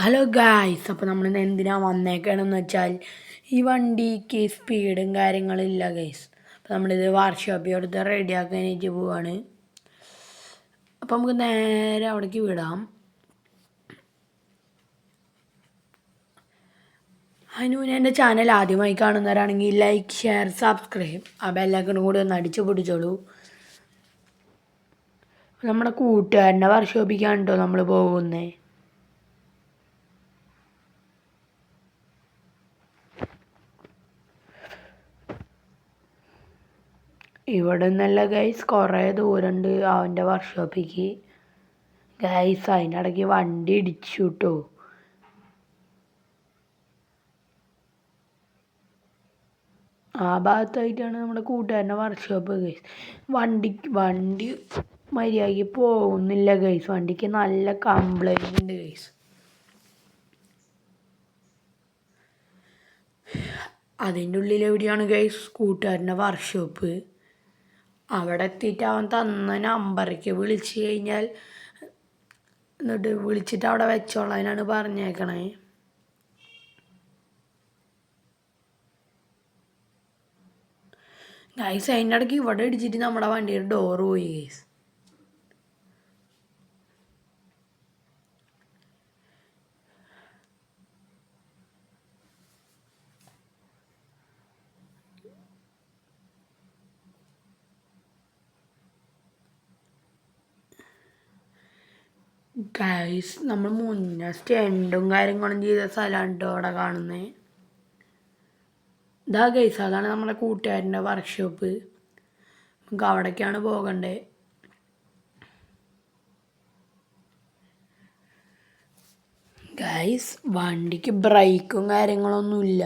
Hello guys അപ്പോൾ നമ്മൾ എന്തിനാണ് വന്നേക്കണമെന്ന് വെച്ചാൽ ഈ വണ്ടിക്ക് സ്പീഡും കാര്യങ്ങളില്ല ഗൈസ് അപ്പോൾ നമ്മളിത് വർക്ക്ഷോപ്പിൽ എടുത്ത് റെഡിയാക്കാനായിട്ട് പോവാണ്. അപ്പോൾ നമുക്ക് നേരെ അവിടേക്ക് വിടാം. അതിന് മുന്നേ എന്റെ ചാനൽ ആദ്യമായി കാണുന്നവരാണെങ്കിൽ ലൈക്ക് ഷെയർ സബ്സ്ക്രൈബ് ആ ബെല്ലൈക്കണും കൂടി ഒന്ന് അടിച്ചു പിടിച്ചോളൂ നമ്മുടെ കൂട്ടുകാരന്റെ വർക്ക്ഷോപ്പിക്കാണ് കേട്ടോ നമ്മൾ പോകുന്നത് ഇവിടെ നിന്നല്ല ഗൈസ് കുറേ ദൂരമുണ്ട് അവന്റെ വർക്ക്ഷോപ്പിക്ക് ഗൈസ് അതിന്റെ ഇടയ്ക്ക് വണ്ടി ഇടിച്ചു കേട്ടോ ആ ഭാഗത്തായിട്ടാണ് നമ്മുടെ കൂട്ടുകാരന്റെ വർക്ക്ഷോപ്പ് ഗൈസ് വണ്ടി വണ്ടി മര്യാദയ്ക്ക് പോകുന്നില്ല ഗൈസ് വണ്ടിക്ക് നല്ല കംപ്ലൈന്റ് ഉണ്ട് ഗൈസ് അതിന്റെ ഉള്ളിൽ എവിടെയാണ് ഗൈസ് കൂട്ടുകാരന്റെ വർക്ക്ഷോപ്പ് അവിടെ എത്തിയിട്ട് അവൻ തന്ന നമ്പറേക്ക് വിളിച്ചു കഴിഞ്ഞാൽ എന്നിട്ട് വിളിച്ചിട്ട് അവിടെ വെച്ചോളാനാണ് പറഞ്ഞേക്കണേ. ഗൈസ് അതിന്റെ ഇടയ്ക്ക് ഇവിടെ ഇടിച്ചിട്ട് നമ്മുടെ വണ്ടിയുടെ ഡോറ് പോയി ഗൈസ് ഗൈസ് നമ്മൾ മുന്നേ സ്റ്റെൻഡും കാര്യങ്ങളും ചെയ്ത സ്ഥലമാണ് കേട്ടോ അവിടെ കാണുന്നത് ഇതാ ഗൈസ് അതാണ് നമ്മുടെ കൂട്ടുകാരന്റെ വർക്ക്ഷോപ്പ് നമുക്ക് അവിടേക്കാണ് പോകണ്ടേ. ഗൈസ് വണ്ടിക്ക് ബ്രേക്കും കാര്യങ്ങളൊന്നുമില്ല.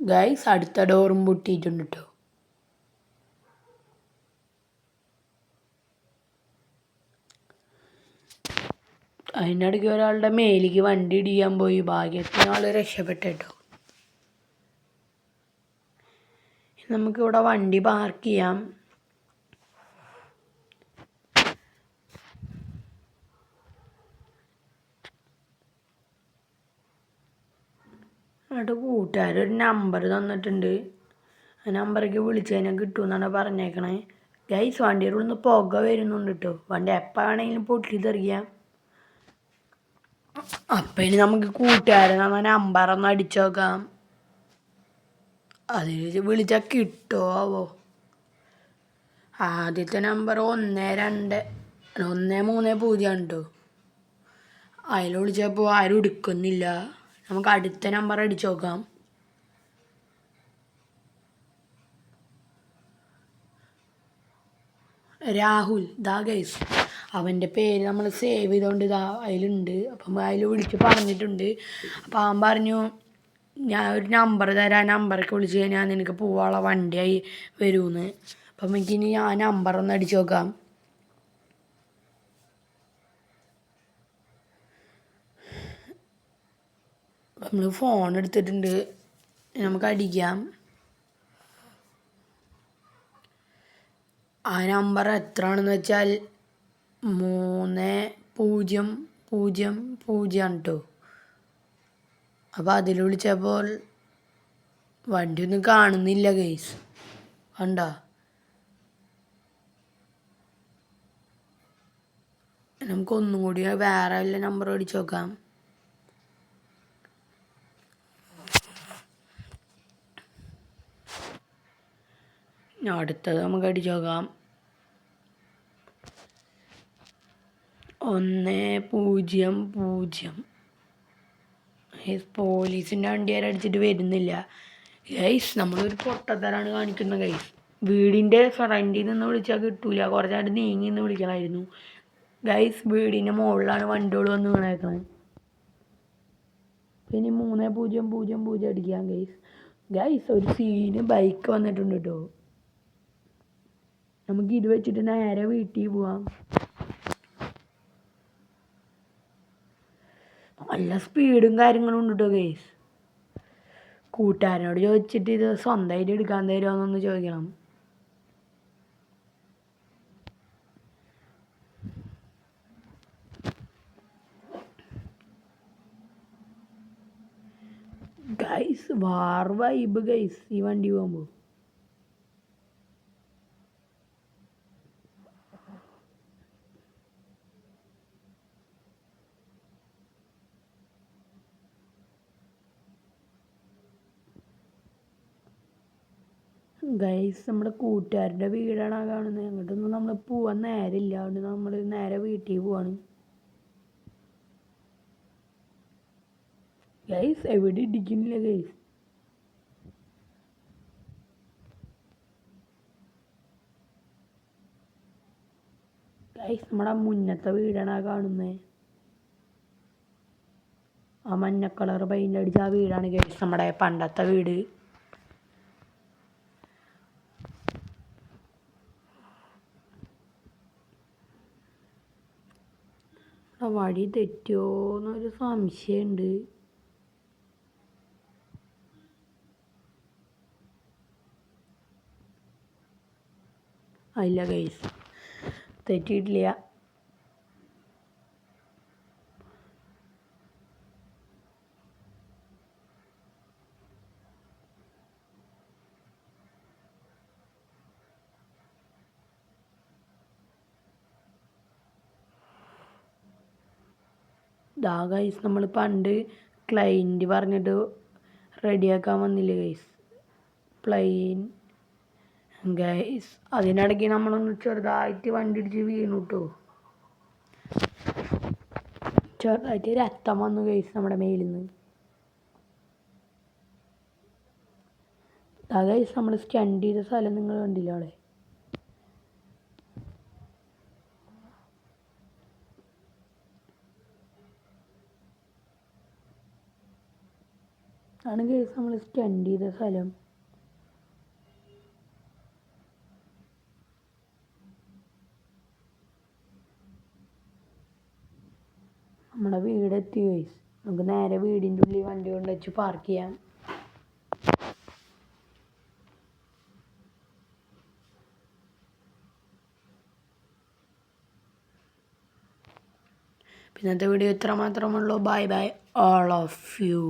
ഗൈസ് അടുത്ത ഡോറും പൊട്ടിയിട്ടുണ്ട് കേട്ടോ അതിന്റെ ഇടയ്ക്ക് ഒരാളുടെ മേലേക്ക് വണ്ടി ഇടിയാൻ പോയി. ഭാഗ്യത്തിന് ആൾ രക്ഷപ്പെട്ടു നമുക്കിവിടെ വണ്ടി പാർക്ക് ചെയ്യാം. എന്നിട്ട് കൂട്ടുകാരൊരു നമ്പർ തന്നിട്ടുണ്ട്. ആ നമ്പറേക്ക് വിളിച്ച് കഴിഞ്ഞാൽ കിട്ടുമെന്നാണ് പറഞ്ഞേക്കണേ. ഗൈസ് വണ്ടിയുടെ ഉള്ളിൽ നിന്ന് പുക വരുന്നുണ്ട് കേട്ടോ വണ്ടി എപ്പോൾ വേണമെങ്കിലും പൊട്ടിത്തെറിയാം അപ്പം ഇനി നമുക്ക് കൂട്ടുകാരൻ നമ്പർ ഒന്ന് അടിച്ചു നോക്കാം. അതിൽ വിളിച്ചാൽ കിട്ടുമോ ആവോ? ആദ്യത്തെ നമ്പർ ഒന്ന് രണ്ട് ഒന്ന് മൂന്ന് പൂജ്യം ഉണ്ടോ അതിൽ വിളിച്ചപ്പോൾ ആരും എടുക്കുന്നില്ല. നമുക്ക് അടുത്ത നമ്പർ അടിച്ചു നോക്കാം. രാഹുൽ ദാ ഗൈസ് അവന്റെ പേര് നമ്മൾ സേവ് ചെയ്തുകൊണ്ട് ഇതാ അതിലുണ്ട്. അപ്പം അതിൽ വിളിച്ച് പറഞ്ഞിട്ടുണ്ട്. അപ്പം അവൻ പറഞ്ഞു ഞാൻ ഒരു നമ്പർ തരാം. നമ്പറൊക്കെ വിളിച്ച് കഴിഞ്ഞാൽ നിനക്ക് പോവാനുള്ള വണ്ടിയായി വരുമെന്ന് അപ്പം എനിക്കിനി ആ നമ്പർ ഒന്ന് അടിച്ചു നോക്കാം. നമ്മൾ ഫോൺ എടുത്തിട്ടുണ്ട്. നമുക്ക് അടിക്കാം. ആ നമ്പർ എത്രയാണെന്ന് വെച്ചാൽ മൂന്ന് പൂജ്യം പൂജ്യം പൂജ്യം കേട്ടോ അപ്പോൾ അതിൽ വിളിച്ചപ്പോൾ വണ്ടിയൊന്നും കാണുന്നില്ല ഗൈസ് കണ്ടോ? നമുക്കൊന്നും കൂടി വേറെ വല്ല നമ്പർ അടിച്ചു നോക്കാം. അടുത്തത് നമുക്ക് അടിച്ചു നോക്കാം. ഒന്ന് പൂജ്യം പൂജ്യം. പോലീസിന്റെ വണ്ടിയാരെ അടിച്ചിട്ട് വരുന്നില്ല. ഗൈസ് നമ്മളൊരു പൊട്ടത്തരാണ് കാണിക്കുന്നത് ഗൈസ്. വീടിന്റെ ഫ്രണ്ടിൽ നിന്ന് വിളിച്ചാൽ കിട്ടൂല. കുറച്ചായിട്ട് നീങ്ങി നിന്ന് വിളിക്കണമായിരുന്നു ഗൈസ് വീടിന്റെ മുകളിലാണ് വണ്ടികൾ വന്ന് വീണേക്കണത്. പിന്നെ മൂന്ന് പൂജ്യം പൂജ്യം പൂജ്യം അടിക്കാം ഗൈസ്. ഗൈസ് ഒരു സീന് ബൈക്ക് വന്നിട്ടുണ്ട് കേട്ടോ നമുക്ക് ഇത് വെച്ചിട്ട് നേരെ വീട്ടിൽ പോവാം. നല്ല സ്പീഡും കാര്യങ്ങളും ഉണ്ട് കേട്ടോ ഗേസ് കൂട്ടുകാരനോട് ചോദിച്ചിട്ട് ഇത് സ്വന്തമായിട്ട് എടുക്കാൻ തരുമോന്നൊന്ന് ചോദിക്കണം. ഗൈസ് വാർ വൈബ് ഗൈസ് ഈ വണ്ടി പോകുമ്പോൾ ഗൈസ് നമ്മുടെ കൂട്ടുകാരുടെ വീടാണ് ആ കാണുന്നത്. അങ്ങോട്ടൊന്നും നമ്മൾ പോവാൻ നേരമില്ല. അതുകൊണ്ട് നമ്മൾ നേരെ വീട്ടിൽ പോവാണ്. ഗൈസ് എവിടെ ഇടിക്കുന്നില്ല ഗൈസ് ഗൈസ് നമ്മുടെ മുന്നത്തെ വീടാണ് ആ കാണുന്നത്. ആ മഞ്ഞ കളർ പെയിന്റ് അടിച്ച ആ വീടാണ് ഗൈസ് നമ്മുടെ പണ്ടത്തെ വീട്. ആ വഴി തെറ്റുമോ എന്നൊരു സംശയമുണ്ട് ഇല്ല ഗൈസ് തെറ്റിയിട്ടില്ല. ദാ ഗൈസ് നമ്മൾ പണ്ട് ക്ലൈന്റ് പറഞ്ഞിട്ട് റെഡിയാക്കാൻ വന്നില്ല ഗൈസ് പ്ലെയിൻ ഗൈസ് അതിനിടയ്ക്ക് നമ്മളൊന്ന് ചെറുതായിട്ട് വണ്ടി ഇടിച്ച് വീണു കേട്ടോ ചെറുതായിട്ട് രക്തം വന്നു ഗൈസ് നമ്മുടെ മേലിൽ നിന്ന് ദാ ഗൈസ് നമ്മൾ സ്റ്റണ്ട് ചെയ്ത സ്ഥലം നിങ്ങൾ കണ്ടില്ല അവിടെ? ആണ് കേസ് നമ്മൾ സ്റ്റണ്ട് ചെയ്ത സ്ഥലം. നമ്മുടെ വീടെത്തി ഗൈസ് നമുക്ക് നേരെ വീടിന്റെ ഉള്ളിൽ വണ്ടി കൊണ്ട് വെച്ച് പാർക്ക് ചെയ്യാം. ഇന്നത്തെ വീഡിയോ ഇത്ര മാത്രമുള്ളൂ bye bye all of you